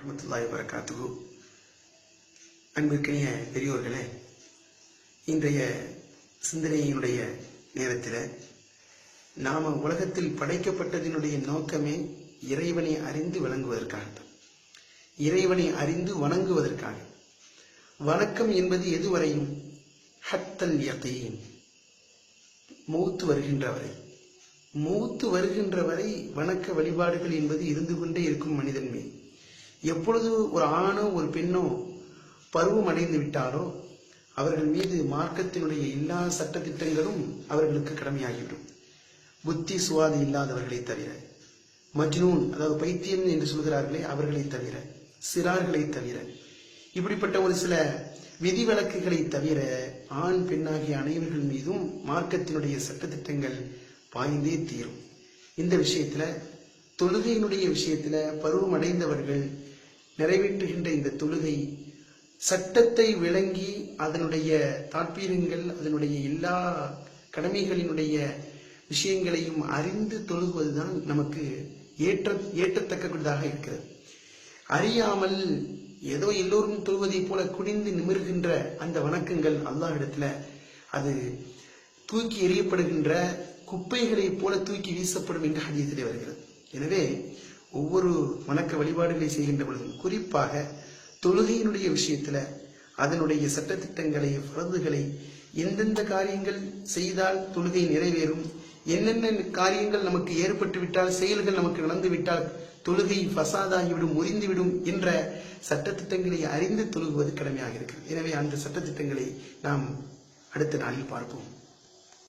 ரமத்துல்லாய் வரக்காத்துகு அன்பிற்கினிய பெரியோர்களே இன்றைய சிந்தனையினுடைய நேரத்தில் நாம உலகத்தில் படைக்கப்பட்டதினுடைய நோக்கமே இறைவனை அறிந்து விளங்குவதற்காக இறைவனை அறிந்து வணங்குவதற்காக. வணக்கம் என்பது எதுவரையும்? ஹத்தல் யகீன். மூத்து வருகின்ற வரை மூத்து வருகின்ற வரை வணக்க வழிபாடுகள் என்பது இருந்து கொண்டே இருக்கும் மனிதன் மேல் எப்பொழுது ஒரு ஆணோ ஒரு பெண்ணோ பருவம் அடைந்து விட்டாரோ அவர்கள் மீது மார்க்கத்தினுடைய எல்லா சட்டத்திட்டங்களும் அவர்களுக்கு கடமையாகிவிடும். புத்தி சுவாதி இல்லாதவர்களை தவிர மஜ்னூன் அதாவது பைத்தியம் என்று சொல்கிறார்களே அவர்களை தவிர சிறார்களை தவிர இப்படிப்பட்ட ஒரு சில விதிவிலக்குகளை தவிர ஆண் பெண்ணாகிய அனைவர்கள் மீதும் மார்க்கத்தினுடைய சட்டத்திட்டங்கள் பாய்ந்தே தீரும். இந்த விஷயத்துல தொழுகையினுடைய விஷயத்துல பருவம் அடைந்தவர்கள் நிறைவேற்றுகின்ற இந்த தொழுகை சட்டத்தை விளங்கி அதனுடைய தாற்பீரங்கள் அதனுடைய எல்லா கடமைகளினுடைய விஷயங்களையும் அறிந்து தொழுகுவதுதான் நமக்கு ஏற்ற ஏற்றத்தக்கக்கூடியதாக இருக்கிறது. அறியாமல் ஏதோ எல்லோரும் தொழுவதைப் போல குனிந்து நிமிர்கின்ற அந்த வணக்கங்கள் அல்லாஹ் இடத்துல அது தூக்கி எறியப்படுகின்ற குப்பைகளைப் போல தூக்கி வீசப்படும் என்று ஹதீஸிலே வருகிறது. எனவே ஒவ்வொரு வணக்க வழிபாடுகளை செய்கின்ற பொழுதும் குறிப்பாக தொழுகையினுடைய விஷயத்துல அதனுடைய சட்டத்திட்டங்களை பரந்துகளை எந்தெந்த காரியங்கள் செய்தால் தொழுகை நிறைவேறும் என்னென்ன காரியங்கள் நமக்கு ஏற்பட்டு விட்டால் செயல்கள் நமக்கு நடந்து விட்டால் தொழுகை ஃபசாதாகிவிடும் முறிந்துவிடும் என்ற சட்டத்திட்டங்களை அறிந்து தொழுகுவது கடமையாக இருக்கிறது. எனவே அந்த சட்டத்திட்டங்களை நாம் அடுத்த நாளில் பார்ப்போம்.